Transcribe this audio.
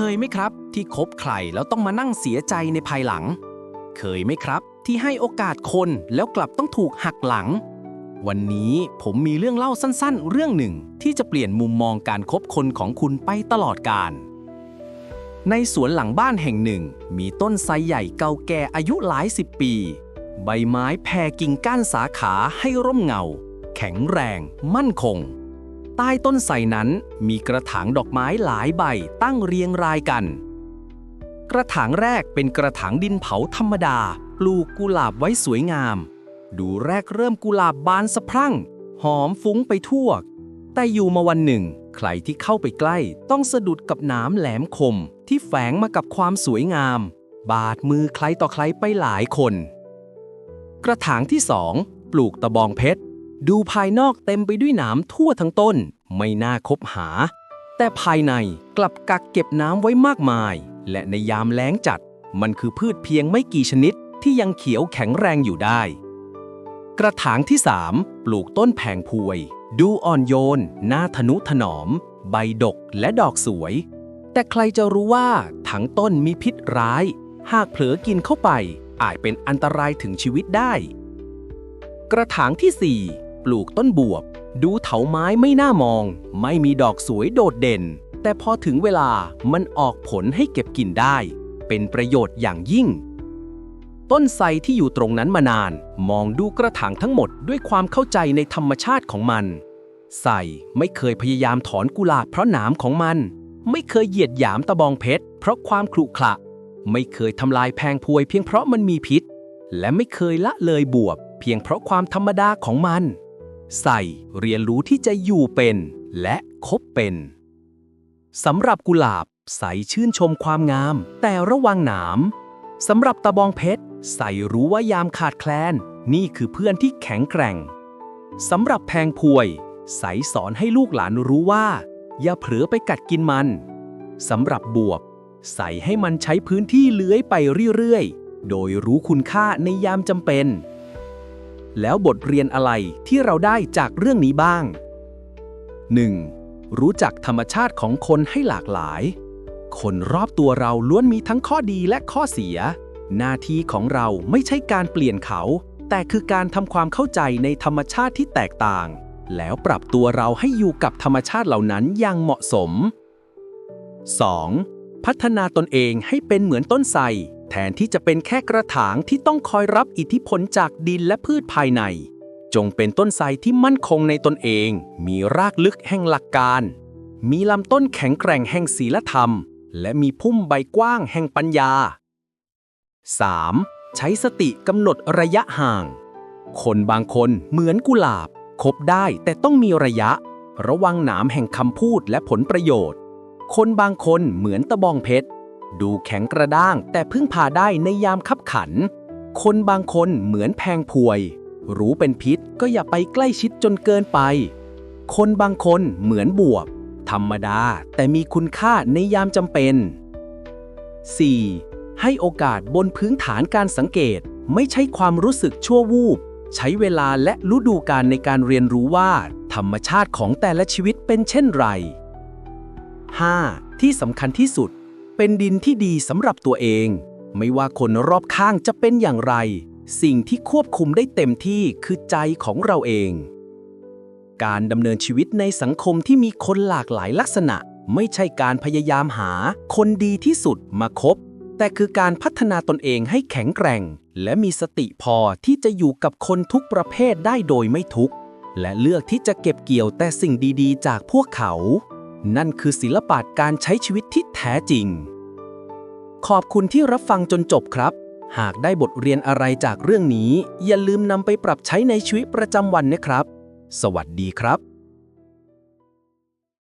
เคยไหมครับที่คบใครแล้วต้องมานั่งเสียใจในภายหลัง เคยไหมครับที่ให้โอกาสคนแล้วกลับต้องถูกหักหลัง วันนี้ผมมีเรื่องเล่าสั้นๆ เรื่องหนึ่งที่จะเปลี่ยนมุมมองการคบคนของคุณไปตลอดกาล ในสวนหลังบ้านแห่งหนึ่ง มีต้นไทรใหญ่เก่าแก่อายุหลายสิบปี ใบไม้แผ่กิ่งก้านสาขาให้ร่มเงา แข็งแรง มั่นคง ใต้ต้นไทรนั้น มีกระถางดอกไม้หลายใบตั้งเรียงรายกัน กระถางแรกเป็นกระถางดินเผาธรรมดา ปลูกกุหลาบไว้สวยงาม ดูแรกเริ่มกุหลาบบานสะพรั่ง หอมฟุ้งไปทั่ว แต่อยู่มาวันหนึ่ง ใครที่เข้าไปใกล้ต้องสะดุดกับหน้ำแหลมคม ที่แฝงมากับความสวยงาม บาดมือใครต่อใครไปหลายคน กระถางที่สองปลูกตะบองเพชร ดูภายนอกเต็มไปด้วยหนามทั่วทั้งต้น ไม่น่าคบหา แต่ภายในกลับกักเก็บน้ำไว้มากมาย และในยามแล้งจัด มันคือพืชเพียงไม่กี่ชนิดที่ยังเขียวแข็งแรงอยู่ได้ กระถางที่ 3 ปลูกต้นแผงพวย ดูอ่อนโยนน่าทนุถนอม ใบดกและดอกสวย แต่ใครจะรู้ว่าทั้งต้นมีพิษร้าย หากเผลอกินเข้าไปอาจเป็นอันตรายถึงชีวิตได้ กระถางที่ 4 ปลูกต้นบวบ ดูเถาไม้ไม่น่ามอง ไม่มีดอกสวยโดดเด่น แต่พอถึงเวลามันออกผลให้เก็บกินได้ เป็นประโยชน์อย่างยิ่ง ต้นไทรที่อยู่ตรงนั้นมานาน มองดูกระถางทั้งหมดด้วยความเข้าใจในธรรมชาติของมันไทรไม่เคยพยายามถอนกุหลาบเพราะหนามของมัน ไม่เคยเหยียดหยามตะบองเพชรเพราะความขรุขระไม่เคยทำลายแพงพวยเพียงเพราะมันมีพิษ และไม่เคยละเลยบวบ เพียงเพราะความธรรมดาของมัน ใส่เรียนรู้ที่จะอยู่เป็น และคบเป็นสำหรับกุหลาบใส่ชื่นชมความงาม แต่ระวังหนามสำหรับตะบองเพชร ใส่รู้ว่ายามขาดแคลน นี่คือเพื่อนที่แข็งแกร่งสำหรับแพงพวย ใส่สอนให้ลูกหลานรู้ว่า อย่าเผลอไปกัดกินมันสำหรับบวบ ใส่ให้มันใช้พื้นที่เลื้อยไปเรื่อยๆ โดยรู้คุณค่าในยามจำเป็น แล้วบทเรียนอะไรที่เราได้จากเรื่องนี้บ้าง 1. รู้จักธรรมชาติของคนให้หลากหลาย คนรอบตัวเราล้วนมีทั้งข้อดีและข้อเสีย หน้าที่ของเราไม่ใช่การเปลี่ยนเขา แต่คือการทำความเข้าใจในธรรมชาติที่แตกต่าง แล้วปรับตัวเราให้อยู่กับธรรมชาติเหล่านั้นอย่างเหมาะสม 2. พัฒนาตนเองให้เป็นเหมือนต้นไทร แทนที่จะเป็นแค่กระถางที่ต้องคอยรับอิทธิพลจากดินและพืชภายใน จงเป็นต้นไทรที่มั่นคงในตนเอง มีรากลึกแห่งหลักการ มีลำต้นแข็งแกร่งแห่งศีลธรรม และมีพุ่มใบกว้างแห่งปัญญา 3. ใช้สติกำหนดระยะห่าง คนบางคนเหมือนกุหลาบ คบได้แต่ต้องมีระยะ ระวังหนามแห่งคำพูดและผลประโยชน์ คนบางคนเหมือนตะบองเพชร ดูแข็งกระด้างแต่พึ่งพาได้ในยามคับขัน คนบางคนเหมือนแพงพวย รู้เป็นพิษก็อย่าไปใกล้ชิดจนเกินไป คนบางคนเหมือนบวบ ธรรมดาแต่มีคุณค่าในยามจำเป็น 4. ให้โอกาสบนพื้นฐานการสังเกต ไม่ใช่ความรู้สึกชั่ววูบ ใช้เวลาและฤดูกาลในการเรียนรู้ว่า ธรรมชาติของแต่ละชีวิตเป็นเช่นไร 5. ที่สำคัญที่สุด เป็นดินที่ดีสำหรับตัวเอง ไม่ว่าคนรอบข้างจะเป็นอย่างไร สิ่งที่ควบคุมได้เต็มที่คือใจของเราเอง การดำเนินชีวิตในสังคมที่มีคนหลากหลายลักษณะ ไม่ใช่การพยายามหาคนดีที่สุดมาคบ แต่คือการพัฒนาตนเองให้แข็งแกร่ง และมีสติพอที่จะอยู่กับคนทุกประเภทได้โดยไม่ทุกข์และเลือกที่จะเก็บเกี่ยวแต่สิ่งดีๆ จากพวกเขา นั่นคือศิลปะการใช้ชีวิตที่แท้จริง ขอบคุณที่รับฟังจนจบครับ หากได้บทเรียนอะไรจากเรื่องนี้ อย่าลืมนำไปปรับใช้ในชีวิตประจำวันนะครับ สวัสดีครับ